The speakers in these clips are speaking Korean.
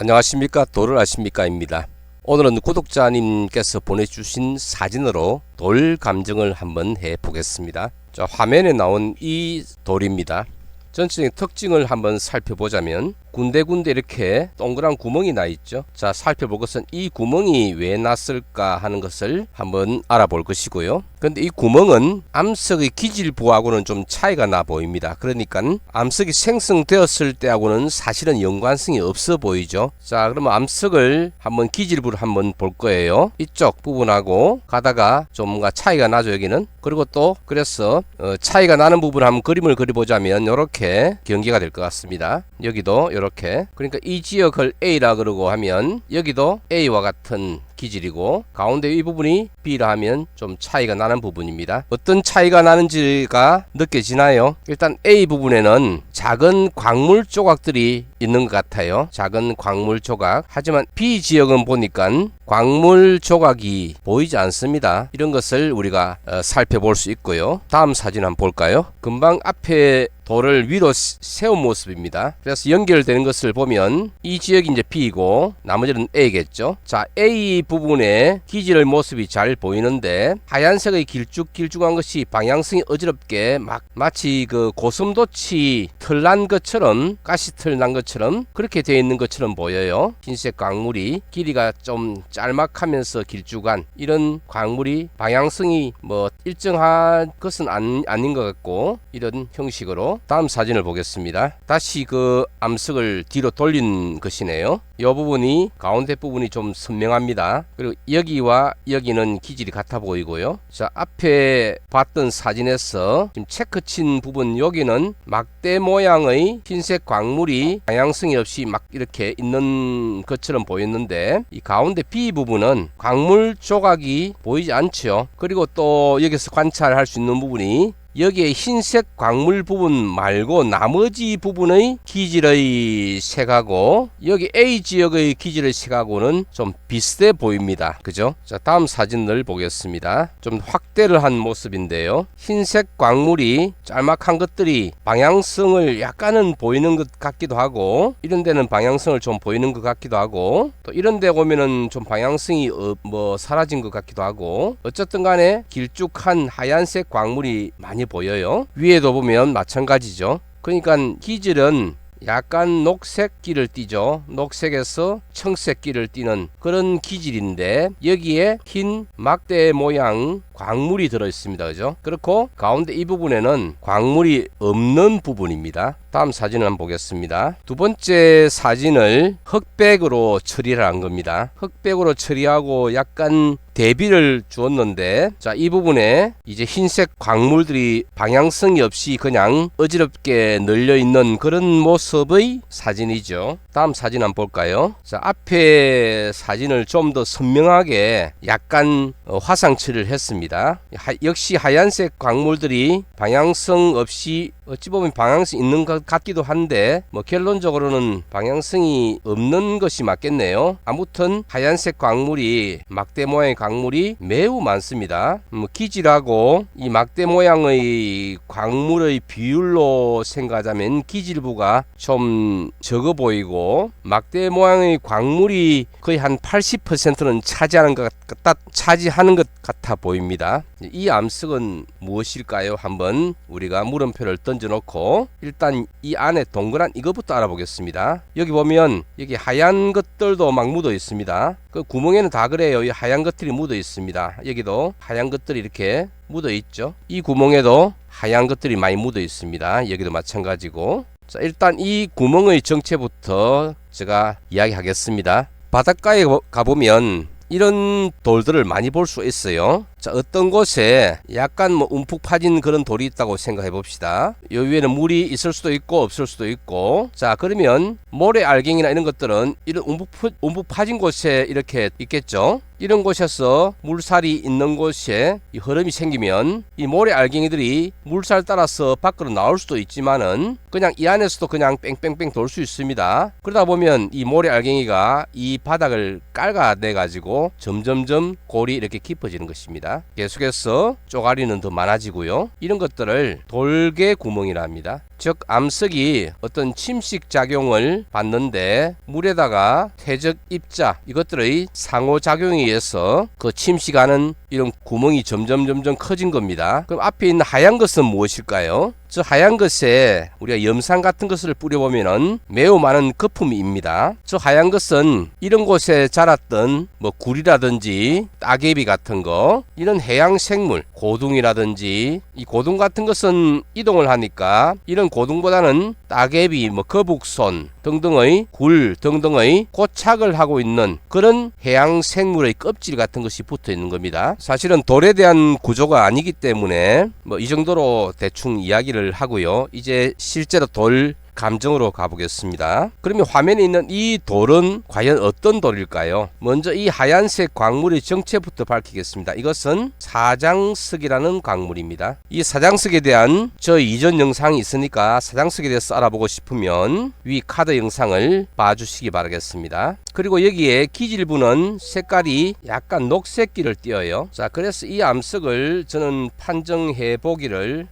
안녕하십니까 돌을 아십니까입니다. 오늘은 구독자님께서 보내주신 사진으로 돌 감정을 한번 해보겠습니다. 자, 화면에 나온 이 돌입니다. 전체적인 특징을 한번 살펴보자면 군데군데 이렇게 동그란 구멍이 나 있죠. 자, 살펴볼 것은 이 구멍이 왜 났을까 하는 것을 한번 알아볼 것이고요. 근데 이 구멍은 암석의 기질부하고는 좀 차이가 나 보입니다. 그러니까 암석이 생성되었을 때하고는 사실은 연관성이 없어 보이죠. 자, 그러면 암석을 한번 기질부를 한번 볼 거예요. 이쪽 부분하고 가다가 좀 뭔가 차이가 나죠, 여기는. 그리고 또 그래서 어, 차이가 나는 부분 한번 그림을 그려보자면 이렇게 경계가 될 것 같습니다. 여기도 이렇게 그러니까 이 지역을 A라 그러고 하면 여기도 A와 같은 기질이고 가운데 이 부분이 B라 하면 좀 차이가 나는 부분입니다. 어떤 차이가 나는지가 느껴지나요? 일단 A 부분에는 작은 광물 조각들이 있는 것 같아요. 작은 광물 조각. 하지만 B 지역은 보니까 광물 조각이 보이지 않습니다. 이런 것을 우리가 어, 살펴볼 수 있고요. 다음 사진 한번 볼까요? 금방 앞에 돌을 위로 세운 모습입니다. 그래서 연결되는 것을 보면 이 지역이 이제 B이고 나머지는 A겠죠. 자, A 부분에 기질 모습이 잘 보이는데 하얀색의 길쭉길쭉한 것이 방향성이 어지럽게 막 마치 그 고슴도치 털 난 것처럼 가시털 난 것처럼 그렇게 되어 있는 것처럼 보여요. 흰색 광물이 길이가 좀 짤막하면서 길쭉한 이런 광물이 방향성이 뭐 일정한 것은 안, 아닌 것 같고 이런 형식으로 다음 사진을 보겠습니다. 다시 그 암석을 뒤로 돌린 것이네요. 이 부분이 가운데 부분이 좀 선명합니다. 그리고 여기와 여기는 기질이 같아 보이고요. 자 앞에 봤던 사진에서 지금 체크 친 부분 여기는 막대 모양의 흰색 광물이 방향 성이 없이 막 이렇게 있는 것처럼 보였는데 이 가운데 B 부분은 광물 조각이 보이지 않죠. 그리고 또 여기서 관찰할 수 있는 부분이 여기에 흰색 광물 부분 말고 나머지 부분의 기질의 색하고 여기 A 지역의 기질의 색하고는 좀 비슷해 보입니다. 그죠? 자, 다음 사진을 보겠습니다. 좀 확대를 한 모습인데요. 흰색 광물이 짤막한 것들이 방향성을 약간은 보이는 것 같기도 하고 이런 데는 방향성을 좀 보이는 것 같기도 하고 또 이런 데 보면은 좀 방향성이 어, 뭐 사라진 것 같기도 하고 어쨌든 간에 길쭉한 하얀색 광물이 많이 보여요. 위에도 보면 마찬가지죠. 그러니까 기질은 약간 녹색기를 띠죠. 녹색에서 청색기를 띠는 그런 기질인데 여기에 흰 막대 모양 광물이 들어 있습니다. 그죠? 그렇고 가운데 이 부분에는 광물이 없는 부분입니다. 다음 사진을 한번 보겠습니다. 두 번째 사진을 흑백으로 처리를 한 겁니다. 흑백으로 처리하고 약간 대비를 주었는데 자 이 부분에 이제 흰색 광물들이 방향성이 없이 그냥 어지럽게 널려 있는 그런 모습의 사진이죠. 다음 사진 한번 볼까요? 자 앞에 사진을 좀 더 선명하게 약간 어, 화상 처리를 했습니다. 하, 역시 하얀색 광물들이 방향성 없이 어찌 보면 방향성 있는 것 같기도 한데 뭐 결론적으로는 방향성이 없는 것이 맞겠네요. 아무튼 하얀색 광물이 막대 모양의 광물이 매우 많습니다. 뭐 기질하고 이 막대 모양의 광물의 비율로 생각하자면 기질부가 좀 적어 보이고 막대 모양의 광물이 거의 한 80%는 차지하는 것 같다 차지하는 것 같아 보입니다. 이 암석은 무엇일까요? 한번 우리가 물음표를 던 져놓고 일단 이 안에 동그란 이것부터 알아보겠습니다. 여기 보면 여기 하얀 것들도 막 묻어 있습니다. 그 구멍에는 다 그래요. 이 하얀 것들이 묻어 있습니다. 여기도 하얀 것들이 이렇게 묻어 있죠. 이 구멍에도 하얀 것들이 많이 묻어 있습니다. 여기도 마찬가지고. 자, 일단 이 구멍의 정체부터 제가 이야기하겠습니다. 바닷가에 가보면 이런 돌들을 많이 볼 수 있어요. 자, 어떤 곳에 약간 뭐 움푹 파진 그런 돌이 있다고 생각해 봅시다. 요 위에는 물이 있을 수도 있고 없을 수도 있고. 자, 그러면 모래 알갱이나 이런 것들은 이런 움푹, 움푹 파진 곳에 이렇게 있겠죠. 이런 곳에서 물살이 있는 곳에 이 흐름이 생기면 이 모래 알갱이들이 물살 따라서 밖으로 나올 수도 있지만은 그냥 이 안에서도 그냥 뺑뺑뺑 돌 수 있습니다. 그러다 보면 이 모래 알갱이가 이 바닥을 깔아내 가지고 점점점 골이 이렇게 깊어지는 것입니다. 계속해서 쪼가리는 더 많아지고요. 이런 것들을 돌개 구멍이라 합니다. 즉 암석이 어떤 침식 작용을 받는데 물에다가 퇴적 입자 이것들의 상호 작용에 의해서 그 침식하는 이런 구멍이 점점 점점 커진 겁니다. 그럼 앞에 있는 하얀 것은 무엇일까요? 저 하얀 것에 우리가 염산 같은 것을 뿌려보면은 매우 많은 거품입니다. 저 하얀 것은 이런 곳에 자랐던 뭐 굴이라든지 따개비 같은 거 이런 해양 생물 고둥이라든지 이 고둥 같은 것은 이동을 하니까 이런 고둥보다는 따개비 뭐 거북손 등등의 굴 등등의 고착을 하고 있는 그런 해양 생물의 껍질 같은 것이 붙어 있는 겁니다. 사실은 돌에 대한 구조가 아니기 때문에 뭐 이 정도로 대충 이야기를 하고요. 이제 실제로 돌 감정으로 가보겠습니다. 그러면 화면에 있는 이 돌은 과연 어떤 돌일까요? 먼저 이 하얀색 광물의 정체부터 밝히겠습니다. 이것은 사장석이라는 광물입니다. 이 사장석에 대한 저 이전 영상이 있으니까 사장석에 대해서 알아보고 싶으면 위 카드 영상을 봐주시기 바라겠습니다. 그리고 여기에 기질부는 색깔이 약간 녹색기를 띄어요. 자, 그래서 이 암석을 저는 판정해 보기를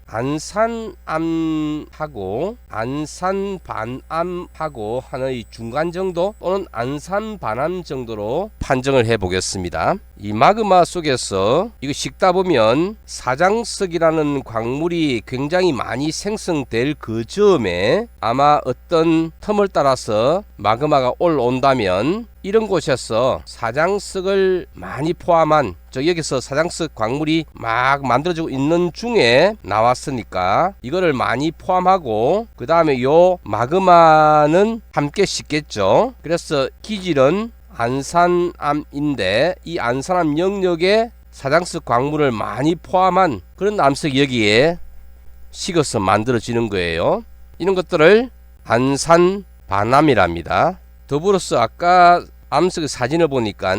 안산암하고 안산 반암하고 하나의 중간 정도 또는 안산 반암 정도로 판정을 해 보겠습니다. 이 마그마 속에서 이거 식다 보면 사장석이라는 광물이 굉장히 많이 생성될 그 즈음에 아마 어떤 텀을 따라서 마그마가 올라온다면 이런 곳에서 사장석을 많이 포함한 저 여기서 사장석 광물이 막 만들어지고 있는 중에 나왔으니까 이거를 많이 포함하고 그 다음에 요 마그마는 함께 씻겠죠. 그래서 기질은 안산암인데 이 안산암 영역에 사장석 광물을 많이 포함한 그런 암석이 여기에 식어서 만들어지는 거예요. 이런 것들을 안산 반암이랍니다. 더불어서 아까 암석의 사진을 보니까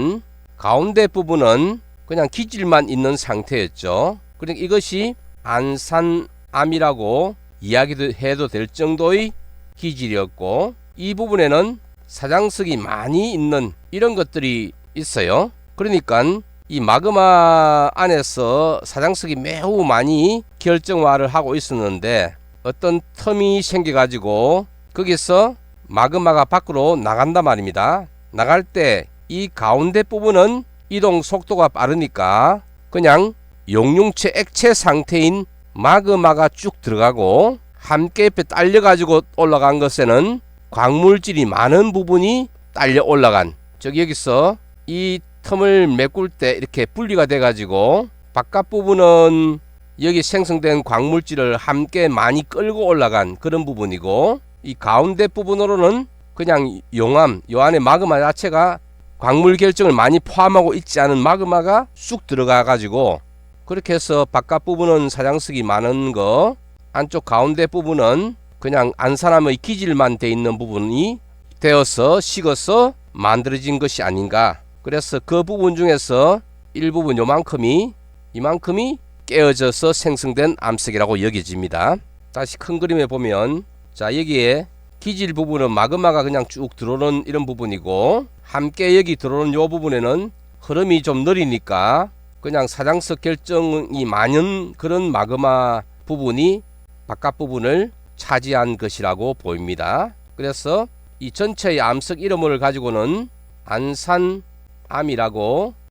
가운데 부분은 그냥 기질만 있는 상태였죠. 그러니까 이것이 안산암이라고 이야기도 해도 될 정도의 기질이었고 이 부분에는 사장석이 많이 있는 이런 것들이 있어요. 그러니까 이 마그마 안에서 사장석이 매우 많이 결정화를 하고 있었는데 어떤 텀이 생겨가지고 거기서 마그마가 밖으로 나간단 말입니다. 나갈 때 이 가운데 부분은 이동 속도가 빠르니까 그냥 용융체 액체 상태인 마그마가 쭉 들어가고 함께 옆에 딸려가지고 올라간 것에는 광물질이 많은 부분이 딸려 올라간. 즉 여기서 이 텀을 메꿀 때 이렇게 분리가 돼 가지고 바깥 부분은 여기 생성된 광물질을 함께 많이 끌고 올라간 그런 부분이고 이 가운데 부분으로는 그냥 용암 요 안에 마그마 자체가 광물 결정을 많이 포함하고 있지 않은 마그마가 쑥 들어가 가지고 그렇게 해서 바깥 부분은 사장석이 많은 거 안쪽 가운데 부분은 그냥 안산암의 기질만 돼 있는 부분이 되어서 식어서 만들어진 것이 아닌가. 그래서 그 부분 중에서 일부분 요만큼이 이만큼이 깨어져서 생성된 암석이라고 여겨집니다. 다시 큰 그림에 보면 자 여기에 기질 부분은 마그마가 그냥 쭉 들어오는 이런 부분이고 함께 여기 들어오는 요 부분에는 흐름이 좀 느리니까 그냥 사장석 결정이 많은 그런 마그마 부분이 바깥 부분을 차지한 것이라고 보입니다. 그래서 이 전체의 암석 이름을 가지고는 안산암이라고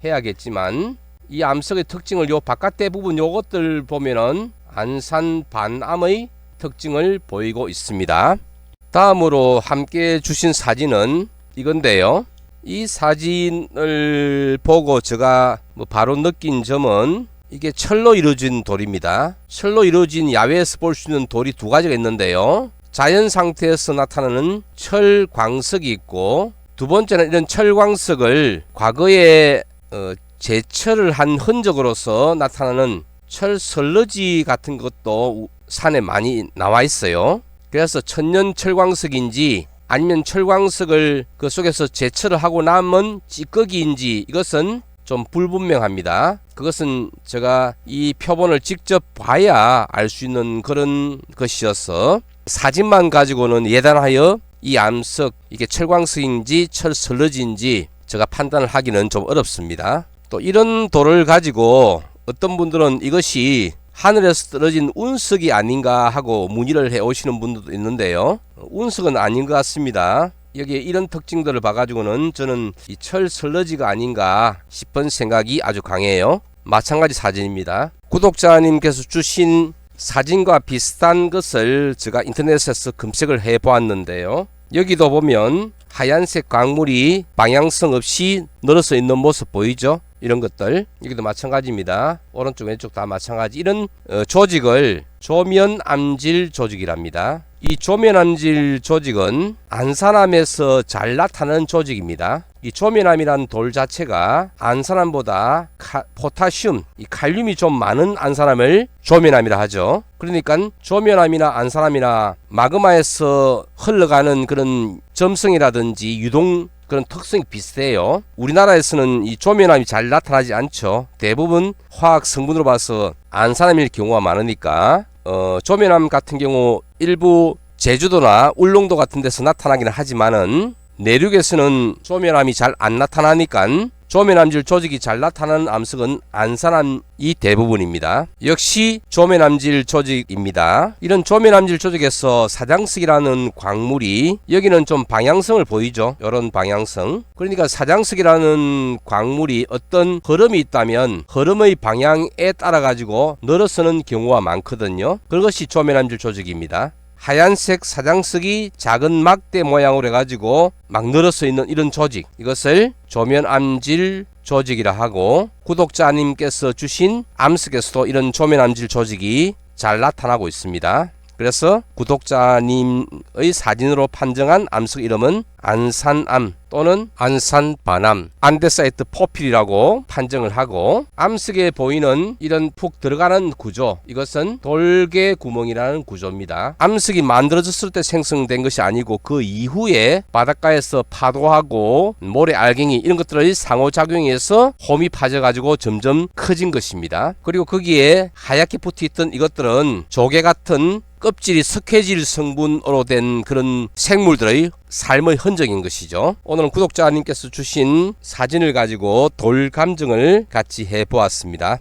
해야겠지만 이 암석의 특징을 요 바깥대 부분 요것들 보면은 안산반암의 특징을 보이고 있습니다. 다음으로 함께 주신 사진은 이건데요. 이 사진을 보고 제가 뭐 바로 느낀 점은 이게 철로 이루어진 돌입니다. 철로 이루어진 야외에서 볼 수 있는 돌이 두 가지가 있는데요. 자연 상태에서 나타나는 철광석이 있고 두 번째는 이런 철광석을 과거에 어, 제철을 한 흔적으로서 나타나는 철 설러지 같은 것도 산에 많이 나와 있어요. 그래서 천년 철광석인지 아니면 철광석을 그 속에서 제철을 하고 남은 찌꺼기인지 이것은 좀 불분명합니다. 그것은 제가 이 표본을 직접 봐야 알 수 있는 그런 것이어서 사진만 가지고는 예단하여 이 암석 이게 철광석인지 철설러지인지 제가 판단을 하기는 좀 어렵습니다. 또 이런 돌을 가지고 어떤 분들은 이것이 하늘에서 떨어진 운석이 아닌가 하고 문의를 해 오시는 분들도 있는데요. 운석은 아닌 것 같습니다. 여기에 이런 특징들을 봐가지고는 저는 이 철 슬러지가 아닌가 싶은 생각이 아주 강해요. 마찬가지 사진입니다. 구독자님께서 주신 사진과 비슷한 것을 제가 인터넷에서 검색을 해 보았는데요. 여기도 보면 하얀색 광물이 방향성 없이 늘어서 있는 모습 보이죠? 이런 것들 여기도 마찬가지입니다. 오른쪽 왼쪽 다 마찬가지 이런 어, 조직을 조면 암질 조직이랍니다. 이 조면 암질 조직은 안산암에서 잘 나타나는 조직입니다. 이 조면암이란 돌 자체가 안산암보다 카- 포타슘, 이 칼륨이 좀 많은 안산암을 조면암이라 하죠. 그러니까 조면암이나 안산암이나 마그마에서 흘러가는 그런 점성이라든지 유동 그런 특성이 비슷해요. 우리나라에서는 이 조면암이 잘 나타나지 않죠. 대부분 화학 성분으로 봐서 안산암일 경우가 많으니까 어, 조면암 같은 경우 일부 제주도나 울릉도 같은 데서 나타나기는 하지만은 내륙에서는 조면암이 잘 안 나타나니까 조면암질 조직이 잘 나타나는 암석은 안산암이 대부분입니다. 역시 조면암질 조직입니다. 이런 조면암질 조직에서 사장석이라는 광물이 여기는 좀 방향성을 보이죠. 이런 방향성. 그러니까 사장석이라는 광물이 어떤 흐름이 있다면 흐름의 방향에 따라 가지고 늘어서는 경우가 많거든요. 그것이 조면암질 조직입니다. 하얀색 사장석이 작은 막대 모양으로 해가지고 막 늘어서 있는 이런 조직 이것을 조면암질 조직이라 하고 구독자님께서 주신 암석에서도 이런 조면암질 조직이 잘 나타나고 있습니다. 그래서 구독자님의 사진으로 판정한 암석 이름은 안산암 또는 안산반암 안데사이트 포필이라고 판정을 하고 암석에 보이는 이런 푹 들어가는 구조 이것은 돌개 구멍이라는 구조입니다. 암석이 만들어졌을 때 생성된 것이 아니고 그 이후에 바닷가에서 파도하고 모래 알갱이 이런 것들의 상호작용에서 홈이 파져가지고 점점 커진 것입니다. 그리고 거기에 하얗게 붙어있던 이것들은 조개 같은 껍질이 석회질 성분으로 된 그런 생물들의 삶의 흔적인 것이죠. 오늘은 구독자님께서 주신 사진을 가지고 돌 감정을 같이 해 보았습니다.